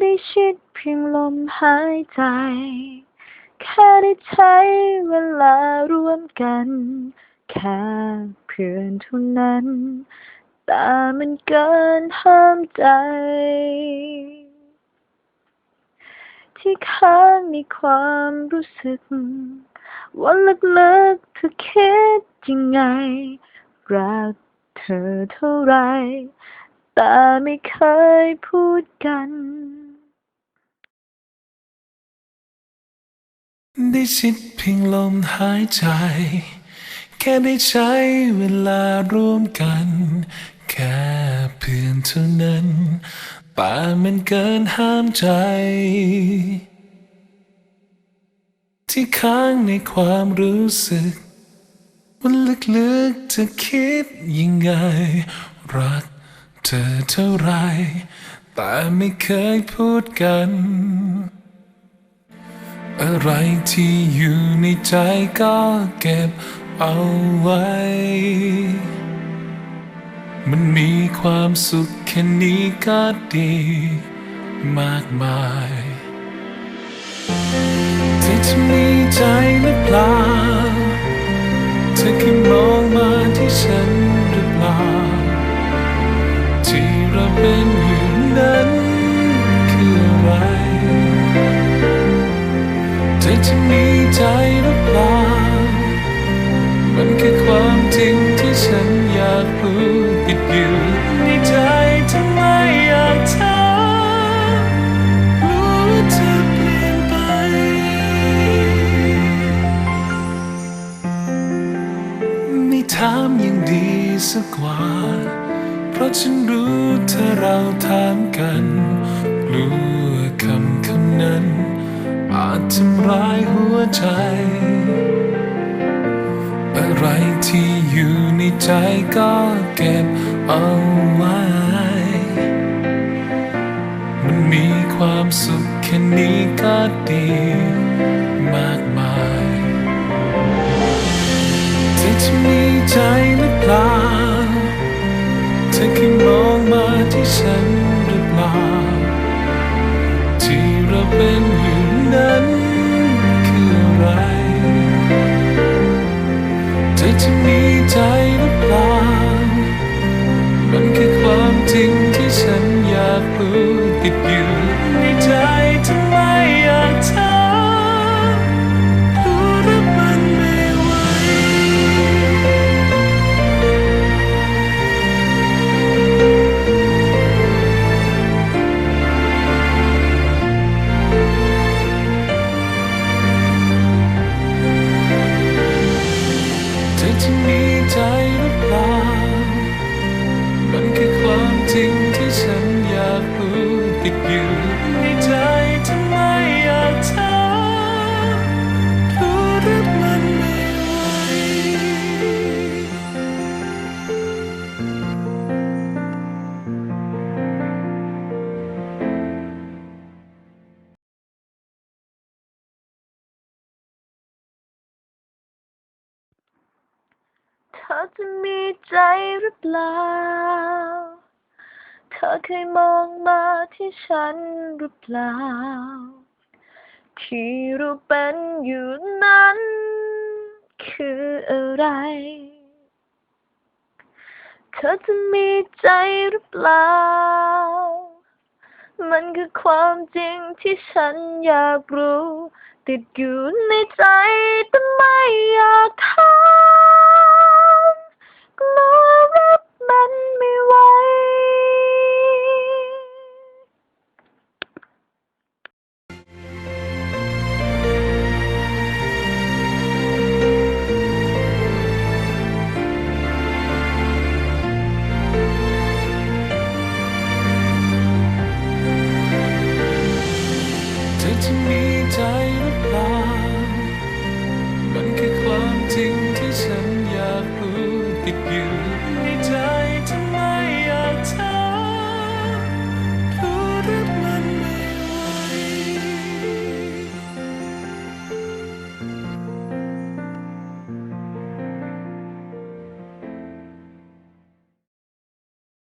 ได้ชิดเพียงลมหายใจ แค่ได้ใช้เวลาร่วมกัน แค่เพื่อนเท่านั้น แต่มันเกินห้ามใจ ที่ค้างในความรู้สึก ว่าลึกๆเธอคิดยังไง รักเธอเท่าไร แต่ไม่เคยพูดกัน ได้ชิดพียงลมหายใจ แค่ได้ใช้เวลาร่วมกัน แค่เพื่อนเท่านั้นแต่มันเกินห้ามใจ ที่ค้างในความรู้สึกว่าลึกๆจะคิดยังไง รักเธอเท่าไร แต่ไม่เคยพูดกัน อะไรที่อยู่ในใจก็เก็บเอาไว้ มันมีความสุขแค่นี้ก็ดีมากมายเธอจะมีใจหรือเปล่า เธอแค่มองมาที่ฉันหรือเปล่า ที่เราเป็นอยู่นั้น จะมีใจหรือเปล่า มันคือความจริงที่ฉันอยากรู้ติดอยู่ในใจทำไมอยากถามรู้ว่าเธอเปลี่ยนไป ไม่ถามยังดีสักกว่า เพราะฉันรู้ถ้าเราถามกันกลัวคำคำนั้น อาจทำร้ายหัวใจ อะไรที่อยู่ในใจก็เก็บเอาไว้ มันมีความสุขแค่นี้ก็ดีมากมายเธอจะมีใจหรือเปล่าเธอแค่มองมาที่ฉันหรือเปล่าที่เราเป็น อจะมีใจหรือเปล่า เธอเคยมองมาที่ฉันหรือเปล่า ที่เราเป็นอยู่นั้น คืออะไร เธอจะมีใจหรือเปล่า มันคือความจริงที่ฉันอยากรู้ ติดอยู่ในใจแต่ไม่อยากถ